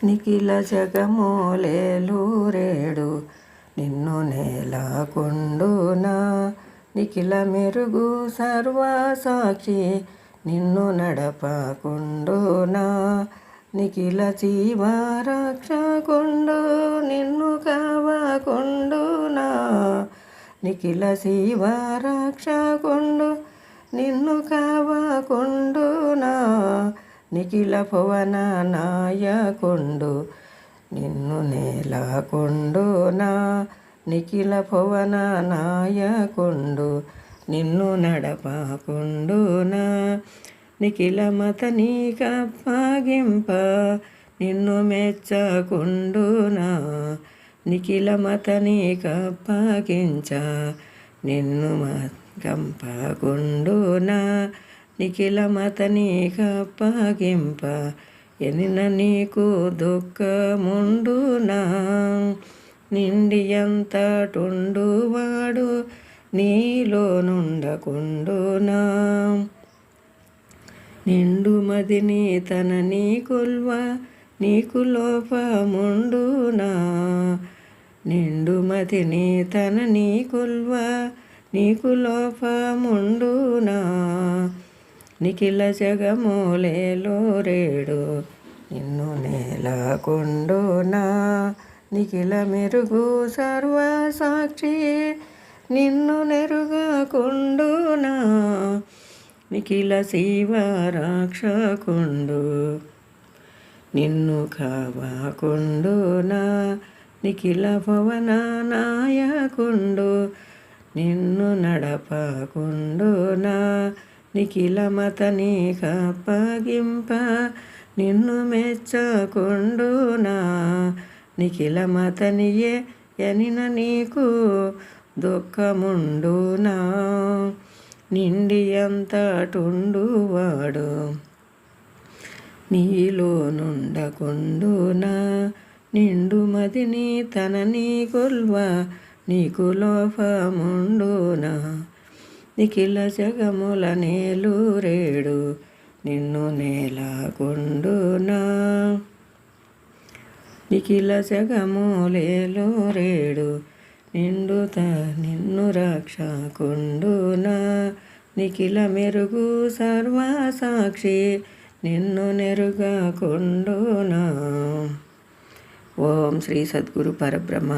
నిఖిల జగమోలేలూరేడు నిన్ను నేలకొండునా నిఖిల మెరుగు సర్వసాక్షి నిన్ను నడపకుండునా నిఖిల జీవరక్షకుండు నిన్ను కావకుండునా నిఖిల శివరక్షకుండు నిన్ను కావకుండునా నిఖిల భువన నాయకుండు నిన్ను నేలకొండునా? నిఖిల భువన నాయకుండు నిన్ను నడపకుండునా? నిఖిల మత నీకప్పగింప నిన్ను మెచ్చకుండునా? నిఖిల మత నీకప్పగించ నిన్ను కంపకుండునా నిఖిల మత నీకప్పగింప ఎనిన నీకు దుఃఖముండునా? నిండి ఎంతటుండువాడు నీలో నుండకుండునా నిండు మదిని తన నీ కొల్వ నీకు లోపముండునా? నిండు మదిని తన నీ కొల్వ నీకు లోపముండునా? నిఖిల జగమూలేలో నిన్ను నేలకొండునా నిఖిల మెరుగు సర్వసాక్షి నిన్ను నెరుగకుండునా నిఖిల శివ రాక్షకుండు నిన్ను కావకుండునా నిఖిల భవన నాయకుండు. నిన్ను నడపకుండునా నిఖిల మత నీకప్పగింప నిన్ను మెచ్చకుండునా? నిఖిల మతనియే ఎనిన నీకు దుఃఖముండునా? నిండి అంతటుండువాడు నీలో నుండకుండునా? నిండు మదిని తన నీ కొల్వ నీకు లోపముండునా? నిఖిల జగముల నేలూరేడు నిన్ను నేలకొండునా నిఖిల జగములేలోరేడు నిండుత నిన్ను రక్షకుండునా నిఖిల మెరుగు సర్వసాక్షి నిన్ను నెరుగకుండునా ఓం శ్రీ సద్గురు పరబ్రహ్మ.